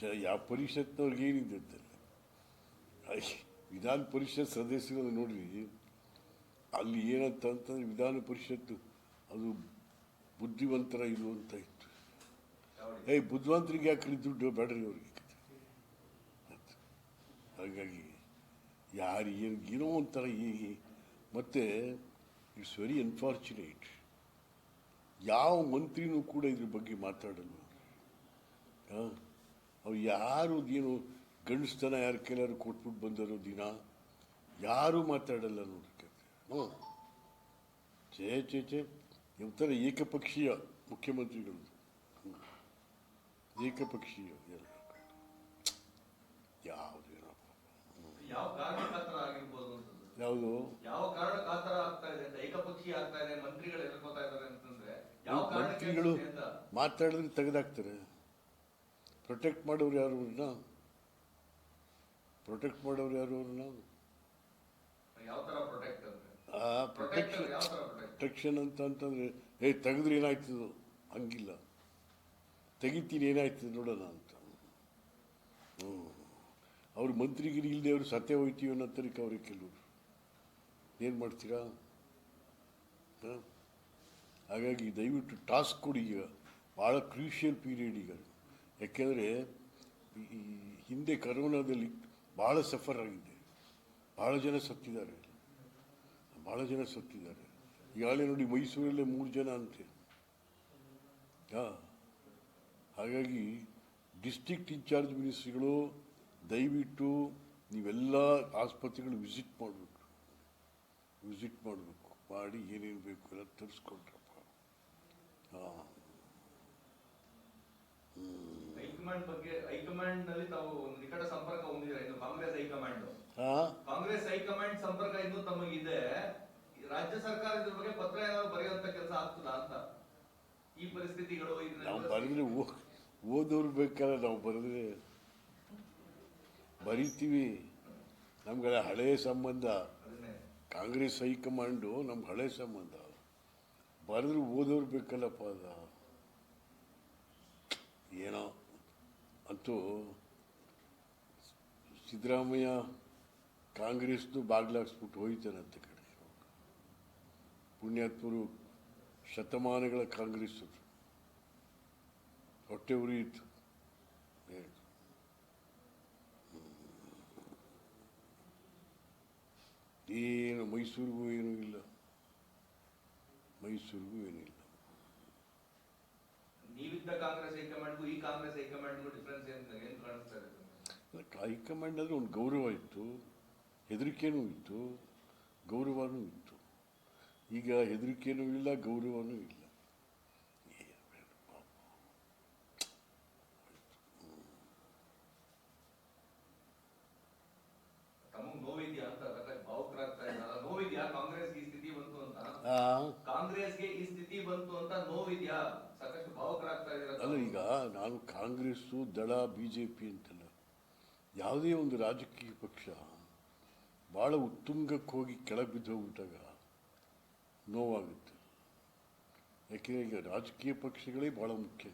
ಶ ಯಾವ ಪರಿಷತ್ನವ್ರಿಗೆ ಏನಿದೆ ಅಂತಲ್ಲ ಐ, ವಿಧಾನ ಪರಿಷತ್ ಸದಸ್ಯರನ್ನು ನೋಡಿರಿ ಅಲ್ಲಿ ಏನಂತ ಅಂತಂದ್ರೆ ವಿಧಾನ ಪರಿಷತ್ತು ಅದು ಬುದ್ಧಿವಂತರ ಇದು ಅಂತ ಇತ್ತು. ಏಯ್ ಬುದ್ಧಿವಂತರಿಗೆ ಯಾಕೆ ದುಡ್ಡು ಬೇಡ್ರಿ ಅವ್ರಿಗೆ? ಹಾಗಾಗಿ ಯಾರು ಏನು ಏನೋ ಒಂಥರ ಹೀಗೆ. ಮತ್ತೆ ಇಟ್ಸ್ ವೆರಿ ಅನ್ಫಾರ್ಚುನೇಟ್. ಯಾವ ಮಂತ್ರಿನೂ ಕೂಡ ಇದ್ರ ಬಗ್ಗೆ ಮಾತಾಡಲ್ಲ ಆ, ಅವ್ರು ಯಾರು ಏನು ಗಂಡಸ್ತನ ಯಾರು ಕೆಲವರು ಕೊಟ್ಬಿಟ್ಟು ಬಂದರೋ ದಿನ ಯಾರೂ ಮಾತಾಡಲ್ಲ ನೋಡಕ್ಕೆ ಹ್ಞೂ. ಚೇ ಚೇ ಚೇ ಒಂಥರ ಏಕಪಕ್ಷೀಯ ಮುಖ್ಯಮಂತ್ರಿಗಳು. ಏಕಪಕ್ಷೀಯ ಎಲ್ಲ. ಯಾವುದು ಯಾವ ಕಾರಣಕ್ಕಾತರ ಆಗ್ತಾ ಇದೆ ಅಂತ ಏಕಪಕ್ಷೀಯ ಆಗ್ತಾ ಇದೆ ಮಂತ್ರಿಗಳು ಮಾತಾಡಿದ್ರೆ ಇದಾರೆ ಅಂತಂದ್ರೆ ಯಾವ ಕಾರಣಕ್ಕೆ ಮಂತ್ರಿಗಳು ಅನ್ಸುತ್ತೆ ಅಂತ ಮಾತಾಡಿದ್ರೆ ತೆಗೆದಾಕ್ತಾರೆ ಪ್ರೊಟೆಕ್ಟ್ ಮಾಡೋರು ಯಾರು ಅವ್ರನ್ನ ಪ್ರೊಟೆಕ್ಟ್ ಮಾಡೋರು ಯಾರು ಅವ್ರನ್ನ ಪ್ರೊಟೆಕ್ಷನ್ ಪ್ರೊಟೆಕ್ಷನ್ ಅಂತ ಅಂತಂದರೆ ಏ ತೆಗೆದ್ರೆ ಏನಾಯ್ತದೋ ಹಂಗಿಲ್ಲ. ತೆಗಿತೀನಿ ಏನಾಯ್ತದೆ ನೋಡೋಣ ಅಂತ. ಹ್ಞೂ ಅವ್ರು ಮಂತ್ರಿಗಿರಿ ಇಲ್ಲದೆ ಅವರು ಸತ್ಯ ಹೋಯ್ತೀವಿ ಅನ್ನೋ ತನಕ ಅವ್ರಿಗೆ ಕೆಲವರು. ಏನು ಮಾಡ್ತೀರಾ? ಹ? ಹಾಗಾಗಿ ದಯವಿಟ್ಟು ಟಾಸ್ಕ್ ಕೊಡಿ ಈಗ. ಭಾಳ ಕ್ರೂಷಿಯಲ್ ಪೀರಿಯಡ್ ಈಗ. ಯಾಕೆಂದರೆ ಈ ಹಿಂದೆ ಕರೋನಾದಲ್ಲಿ ಭಾಳ ಸಫರ್ ಆಗಿದೆ. ಭಾಳ ಜನ ಸತ್ತಿದ್ದಾರೆ. ಭಾಳ ಜನ ಸತ್ತಿದ್ದಾರೆ. ಈಗಾಗಲೇ ನೋಡಿ ಮೈಸೂರಲ್ಲೇ ಮೂರು ಜನ ಅಂತೆ. ಹಾಂ. ಹಾಗಾಗಿ ಡಿಸ್ಟ್ರಿಕ್ಟ್ ಇನ್ಚಾರ್ಜ್ ಮಿನಿಸ್ಟ್ರಿಗಳು ದಯವಿಟ್ಟು ನೀವೆಲ್ಲ ಆಸ್ಪತ್ರೆಗಳು ವಿಸಿಟ್ ಮಾಡಬೇಕು. ವಿಸಿಟ್ ಮಾಡಬೇಕು. ಮಾಡಿ ಏನೇನು ಬೇಕು ಎಲ್ಲ ತರಿಸ್ಕೊಂಡ್ರಪ್ಪ. ಹಾಂ. ಹೈಕಮಾಂಡ್ ಬಗ್ಗೆ ಹೈಕಮಾಂಡ್ನಲ್ಲಿ ತಾವು ಒಂದು ನಿಕಟ ಸಂಪರ್ಕ ಹೊಂದಿದ್ರೆ ಇನ್ನು ಕಾಂಗ್ರೆಸ್ ಹೈಕಮಾಂಡ್. ಕಾಂಗ್ರೆಸ್ ಹೈಕಮಾಂಡ್ ಸಂಪರ್ಕ ಇನ್ನು ತಮಗಿದೆ. ರಾಜ್ಯ ಸರ್ಕಾರ ಇದ್ರ ಬಗ್ಗೆ ಪತ್ರ ಏನಾದ್ರು ಬರೆಯುವಂತ ಕೆಲಸ ಆಗ್ತದ ಅಂತ? ಈ ಪರಿಸ್ಥಿತಿಗಳು ನಾವು ಬರೆದ್ರೆ ಓದೋರು ಬೇಕಾದ್ರೆ ನಾವು ಬರೆದ್ರೆ. ಬರಿತೀವಿ. ನಮ್ಗೆ ಹಳೆ ಸಂಬಂಧ. ಕಾಂಗ್ರೆಸ್ ಹೈಕಮಾಂಡು ನಮ್ಗೆ ಹಳೆ ಸಂಬಂಧ. ಬರೆದ್ರೆ ಓದೋರು ಬೇಕಲ್ಲಪ್ಪ ಅದ. ಏನೋ. ಅಂತೂ ಸಿದ್ದರಾಮಯ್ಯ ಕಾಂಗ್ರೆಸ್ದು ಬಾಗ್ಲಾಕ್ಸ್ಬಿಟ್ಟು ಅಂತ ಕಡೆ ಪುಣ್ಯಾತ್ಮರು ಶತಮಾನಗಳ ಕಾಂಗ್ರೆಸ್. ಹೊಟ್ಟೆ ಉರಿಯಿತು. ಏನು ಮೈಸೂರಿಗೂ ಏನೂ ಇಲ್ಲ. ಮೈಸೂರಿಗೂ ಏನಿಲ್ಲ ನೀವಿದ್ದ ಕಾಂಗ್ರೆಸ್ ಹೈಕಮಾಂಡ್ಗೂ ಈ ಕಾಂಗ್ರೆಸ್ ಹೈಕಮಾಂಡ್ಗೂ ಡಿಫ್ರೆನ್ಸ್ ಏನು ಕಾಣಿಸ್ತಾ ಹೈಕಮಾಂಡ್ ಅಂದರೆ ಒಂದು ಗೌರವ ಇತ್ತು, ಹೆದರಿಕೆನೂ ಇತ್ತು, ಗೌರವನೂ ಇತ್ತು. ಈಗ ಹೆದರಿಕೆನೂ ಇಲ್ಲ, ಗೌರವನೂ ಇಲ್ಲ ಏನು ಬೇಡ ಪಾಪ. ತಮಗ್ ನೋವಿದ್ಯಾ ಅಂತ ಅದಕ್ಕೆ ಭಾವುಕರಾಗ್ತಾ ಇದ್ದಾರೆ ನೋವಿದ್ಯಾ ಕಾಂಗ್ರೆಸ್ಗೆ ಈ ಸ್ಥಿತಿ ಬಂತು ಅಂತ ಆ, ಕಾಂಗ್ರೆಸ್ಗೆ ಈ ಸ್ಥಿತಿ ಬಂತು ಅಂತ ನೋವಿದ್ಯಾ? ಸಾಕಷ್ಟು ಭಾವುಕರಾಗ್ತಾ ಅಲ್ಲ ಈಗ ನಾನು ಕಾಂಗ್ರೆಸ್ಸು ದಳ ಬಿ ಜೆ ಪಿ ಅಂತಲ್ಲ ಯಾವುದೇ ಒಂದು ರಾಜಕೀಯ ಪಕ್ಷ ಭಾಳ ಉತ್ತುಂಗಕ್ಕೆ ಹೋಗಿ ಕೆಳಗೆ ಬಿದ್ದು ಹೋಗ್ಬಿಟ್ಟಾಗ ನೋವಾಗುತ್ತೆ. ಯಾಕೆಂದರೆ ಈಗ ರಾಜಕೀಯ ಪಕ್ಷಗಳೇ ಭಾಳ ಮುಖ್ಯ.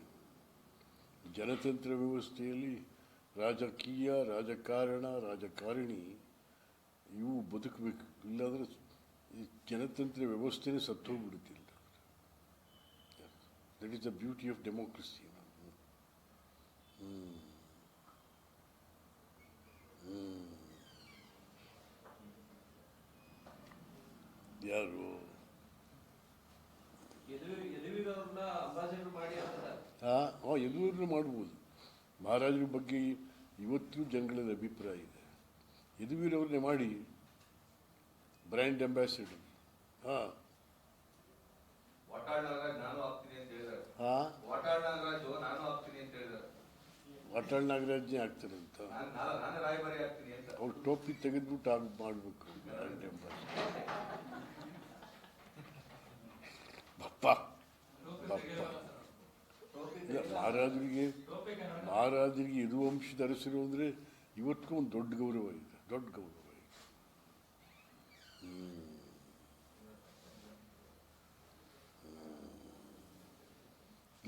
ಜನತಂತ್ರ ವ್ಯವಸ್ಥೆಯಲ್ಲಿ ರಾಜಕೀಯ ರಾಜಕಾರಣ ರಾಜಕಾರಣಿ ಇವು ಬದುಕಬೇಕು. ಇಲ್ಲಾಂದರೆ ಈ ಜನತಂತ್ರ ವ್ಯವಸ್ಥೆನೇ ಸತ್ತೋಗ್ಬಿಡುತ್ತಿಲ್ಲ that is the beauty of democracy ಯಾರು? ಹಾಂ ಯದುವೀರನ್ನು ಮಾಡ್ಬೋದು. ಮಹಾರಾಜರ ಬಗ್ಗೆ ಇವತ್ತು ಜನಗಳಲ್ಲಿ ಅಭಿಪ್ರಾಯ ಇದೆ. ಯದುವೀರವ್ರನ್ನೇ ಮಾಡಿ ಬ್ರ್ಯಾಂಡ್ ಅಂಬಾಸಿಡರ್. ಹಾಂ. ಹಾಂ. ವಾಟಾಳ್ ನಾಗರಾಜ್ನೇ ಆಗ್ತಾರೆ ಅಂತ ಅವ್ರು ಟೋಪಿ ತೆಗೆದ್ಬಿಟ್ಟು ಆಗ ಮಾಡಬೇಕು ಬ್ರ್ಯಾಂಡ್ ಅಂಬಾಸಿಡರ್. ಬಪ್ಪ. ಬಪ್ಪ. ಇಲ್ಲ ಮಹಾರಾಜರಿಗೆ ಮಹಾರಾಜರಿಗೆ ಯದುವಂಶದ ಅರಸರು ಅಂದರೆ ಇವತ್ತಿಗೂ ಒಂದು ದೊಡ್ಡ ಗೌರವ ಇದೆ ದೊಡ್ಡ ಗೌರವ.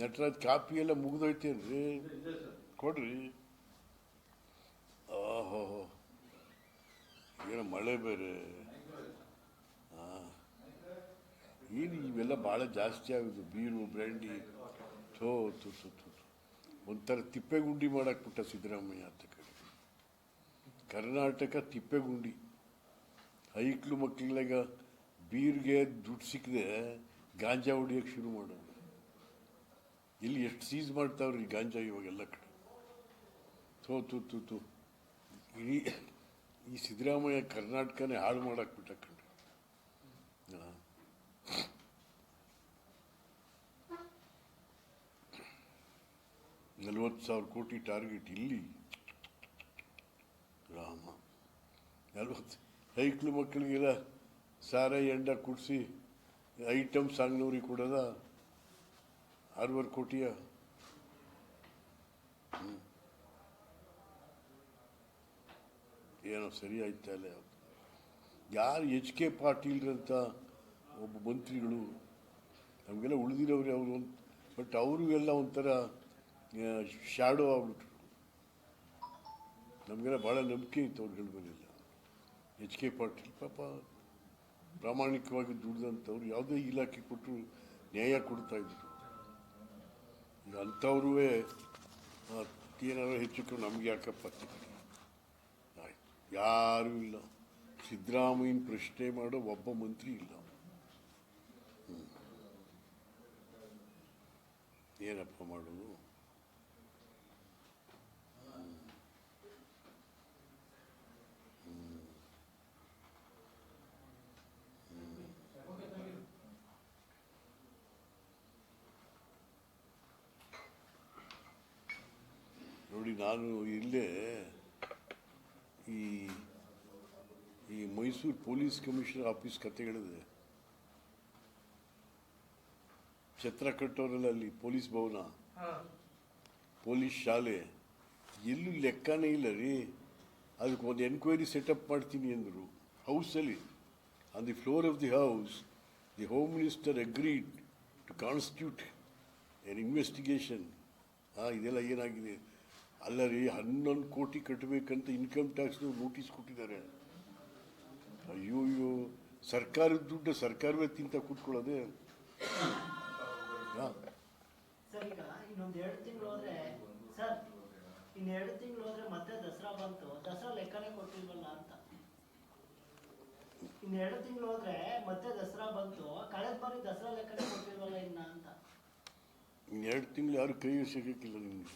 ನಟರಾಜ್ ಕಾಪಿ ಎಲ್ಲ ಮುಗಿದೋಯ್ತೇನ್ರಿ ಕೊಡ್ರಿ. ಓಹೋ. ಏನೋ ಮಳೆ ಬೇರೆ. ಹಾಂ ಏನು ಇವೆಲ್ಲ ಭಾಳ ಜಾಸ್ತಿ ಆಗಿದ್ದು ಬೀರು ಬ್ರ್ಯಾಂಡಿ. ಥೋ ಥು ಥು ಒಂಥರ ತಿಪ್ಪೆಗುಂಡಿ ಮಾಡಾಕ್ಬಿಟ್ಟ ಸಿದ್ದರಾಮಯ್ಯ ಅಂತ ಕಡೆ ಕರ್ನಾಟಕ ತಿಪ್ಪೆಗುಂಡಿ. ಐಕ್ಳು ಮಕ್ಕಳಿಗೆ ಬೀರ್ಗೆ ದುಡ್ಡು ಸಿಕ್ಕದೆ ಗಾಂಜಾ ಹೊಡಿಯೋಕ್ಕೆ ಶುರು ಮಾಡೋದು ಇಲ್ಲಿ ಎಷ್ಟು ಸೀಸ್ ಮಾಡ್ತಾವ್ರಿ ಗಾಂಜಾ ಇವಾಗೆಲ್ಲ ಕಡೆ. ಥೋ ತು ತು ತು ಇಡೀ ಈ ಸಿದ್ದರಾಮಯ್ಯ ಕರ್ನಾಟಕನೇ ಹಾಳು ಮಾಡಾಕ್ಬಿಟ್ಟ ಕಣ್ರಿ. ಹಾ. ನಲ್ವತ್ತು ಸಾವಿರ ಕೋಟಿ ಟಾರ್ಗೆಟ್ ಇಲ್ಲಿ. ರಾಮ. ನಲ್ವತ್ತು ಹೈಕ್ಳು ಮಕ್ಕಳಿಗೆಲ್ಲ ಸಾರ ಎಂಡ ಕುಡಿಸಿ ಐಟಮ್ ಸಾಂಗ್ನವ್ರಿಗೆ ಕೊಡೋದ? ಆರೂವರೆ ಕೋಟಿಯ. ಏನೋ ಸರಿ ಆಯ್ತಾ ಇಲ್ಲ. ಯಾರು ಎಚ್ ಕೆ ಪಾಟೀಲ್ರಂತ ಒಬ್ಬ ಮಂತ್ರಿಗಳು? ನಮಗೆಲ್ಲ ಉಳಿದಿರೋರು ಅವರು ಬಟ್ ಅವರು ಎಲ್ಲ ಒಂಥರ ಶ್ಯಾಡೋ ಆಗ್ಬಿಟ್ರು. ನಮಗೆಲ್ಲ ಭಾಳ ನಂಬಿಕೆ ಇತ್ತು ಅವ್ರುಗಳ ಮೇಲೆಲ್ಲ ಎಚ್ ಕೆ ಪಾಟೀಲ್ ಪಾಪ ಪ್ರಾಮಾಣಿಕವಾಗಿ ದುಡ್ದಂಥವ್ರು. ಯಾವುದೇ ಇಲಾಖೆ ಕೊಟ್ಟರು ನ್ಯಾಯ ಕೊಡ್ತಾ ಇದ್ರು. ಈಗ ಅಂಥವ್ರೂ ಏನಾದ್ರು ಹೆಚ್ಚು ನಮ್ಗೆ ಯಾಕಪ್ಪ. ಆಯ್ತು ಯಾರೂ ಇಲ್ಲ ಸಿದ್ದರಾಮಯ್ಯನ ಪ್ರಶ್ನೆ ಮಾಡೋ ಒಬ್ಬ ಮಂತ್ರಿ ಇಲ್ಲ. ಏನಪ್ಪ ಮಾಡೋದು ನೋಡಿ ನಾನು ಇಲ್ಲೇ ಈ ಈ ಮೈಸೂರು ಪೊಲೀಸ್ ಕಮಿಷನರ್ ಆಫೀಸ್ ಕತೆ ಹೇಳಿದೆ ಛತ್ರ ಕಟ್ಟೋರಲ್ಲ ಅಲ್ಲಿ ಪೊಲೀಸ್ ಭವನ. ಪೊಲೀಸ್ ಶಾಲೆ. ಎಲ್ಲೂ ಲೆಕ್ಕನೇ ಇಲ್ಲ ರೀ. ಅದಕ್ಕೆ ಒಂದು ಎನ್ಕ್ವೈರಿ ಸೆಟಪ್ ಮಾಡ್ತೀನಿ ಅಂದರು. ಹೌಸಲ್ಲಿ on the floor of the house the home minister agreed to constitute an investigation ಹಾಂ ಇದೆಲ್ಲ ಏನಾಗಿದೆ? ಅಲ್ಲ ರೀ ಹನ್ನೊಂದು ಕೋಟಿ ಕಟ್ಟಬೇಕಂತ ಇನ್ಕಮ್ ಟ್ಯಾಕ್ಸ್ ನೋಟಿಸ್ ಕೊಟ್ಟಿದ್ದಾರೆ. ಅಯ್ಯೋ ಅಯ್ಯೋ ಸರ್ಕಾರದ ದುಡ್ಡು ಸರ್ಕಾರವೇ ತಿಂತ ಕೂತ್ಕೊಳ್ಳೋದೆ. ಎರಡು ತಿಂಗಳು ಹೋದ್ರೆ ಮತ್ತೆ ದಸರಾ ಬಂತು ದಸರಾ ಲೆಕ್ಕನೇ ಕೊಟ್ಟಿಲ್ವಲ್ಲ ಅಂತ. ಇನ್ ಎರಡು ತಿಂಗಳು ಹೋದ್ರೆ ಮತ್ತೆ ದಸರಾ ಬಂತು ಕಳೆದ ಬಾರಿ ದಸರಾ ಲೆಕ್ಕನೇ ಕೊಟ್ಟಿಲ್ವಲ್ಲ ಇನ್ನ ಅಂತ. ಇನ್ನೆರಡು ತಿಂಗಳು ಯಾರು ಕೈ ಸಿಗಕ್ಕಿಲ್ಲ ನಿಮಗೆ.